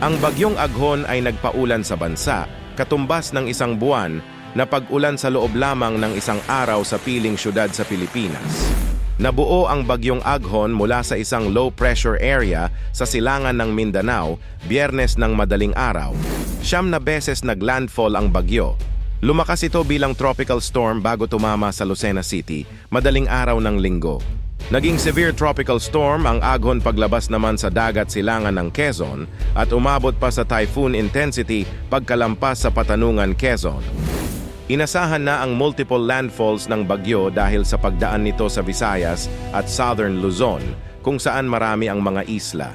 Ang bagyong Aghon ay nagpaulan sa bansa, katumbas ng isang buwan na pag-ulan sa loob lamang ng isang araw sa piling syudad sa Pilipinas. Nabuo ang bagyong Aghon mula sa isang low-pressure area sa silangan ng Mindanao, biyernes ng madaling araw. Siyam na beses naglandfall ang bagyo. Lumakas ito bilang tropical storm bago tumama sa Lucena City, madaling araw ng linggo. Naging severe tropical storm ang Aghon paglabas naman sa dagat silangan ng Quezon at umabot pa sa typhoon intensity pagkalampas sa Patanungan, Quezon. Inasahan na ang multiple landfalls ng bagyo dahil sa pagdaan nito sa Visayas at Southern Luzon, kung saan marami ang mga isla.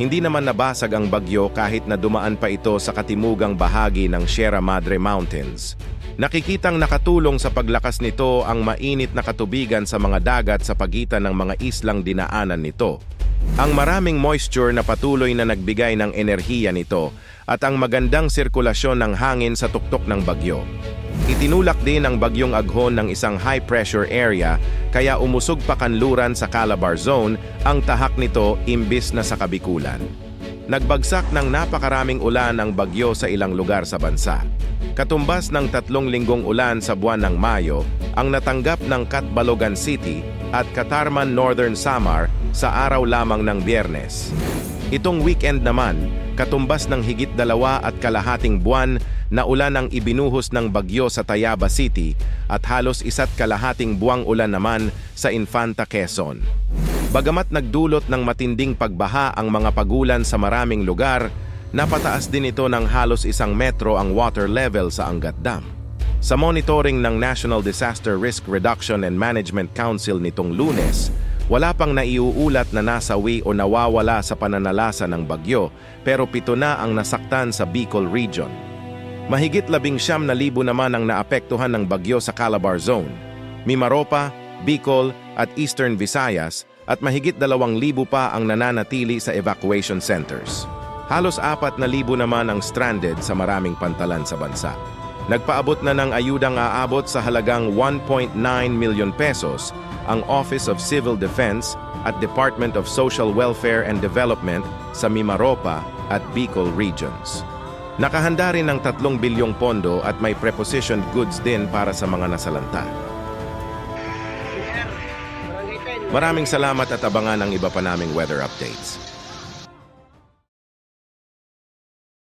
Hindi naman nabasag ang bagyo kahit na dumaan pa ito sa katimugang bahagi ng Sierra Madre Mountains. Nakikitang nakatulong sa paglakas nito ang mainit na katubigan sa mga dagat sa pagitan ng mga islang dinaanan nito. Ang maraming moisture na patuloy na nagbigay ng enerhiya nito at ang magandang sirkulasyon ng hangin sa tuktok ng bagyo. Itinulak din ang bagyong aghon ng isang high-pressure area kaya umusog pa kanluran sa Calabar Zone ang tahak nito imbis na sa kabikulan. Nagbagsak ng napakaraming ulan ang bagyo sa ilang lugar sa bansa. Katumbas ng tatlong linggong ulan sa buwan ng Mayo ang natanggap ng Catbalogan City at Katarman Northern Samar sa araw lamang ng biyernes. Itong weekend naman, katumbas ng higit dalawa at kalahating buwan na ulan ang ibinuhos ng bagyo sa Tayaba City at halos isa't kalahating buwang ulan naman sa Infanta Quezon. Bagamat nagdulot ng matinding pagbaha ang mga pagulan sa maraming lugar, napataas din ito ng halos isang metro ang water level sa Angat Dam. Sa monitoring ng National Disaster Risk Reduction and Management Council nitong lunes, wala pang naiuulat na nasawi o nawawala sa pananalasa ng bagyo pero pito na ang nasaktan sa Bicol Region. Mahigit labing siyam na libo naman ang naapektuhan ng bagyo sa Calabar Zone, Mimaropa, Bicol at Eastern Visayas at mahigit dalawang libo pa ang nananatili sa evacuation centers. Halos apat na libo naman ang stranded sa maraming pantalan sa bansa. Nagpaabot na ng ayudang aabot sa halagang 1.9 milyon pesos ang Office of Civil Defense at Department of Social Welfare and Development sa Mimaropa at Bicol regions. Nakahanda rin ng 3 bilyong pondo at may prepositioned goods din para sa mga nasalanta. Maraming salamat at abangan ang iba pa naming weather updates.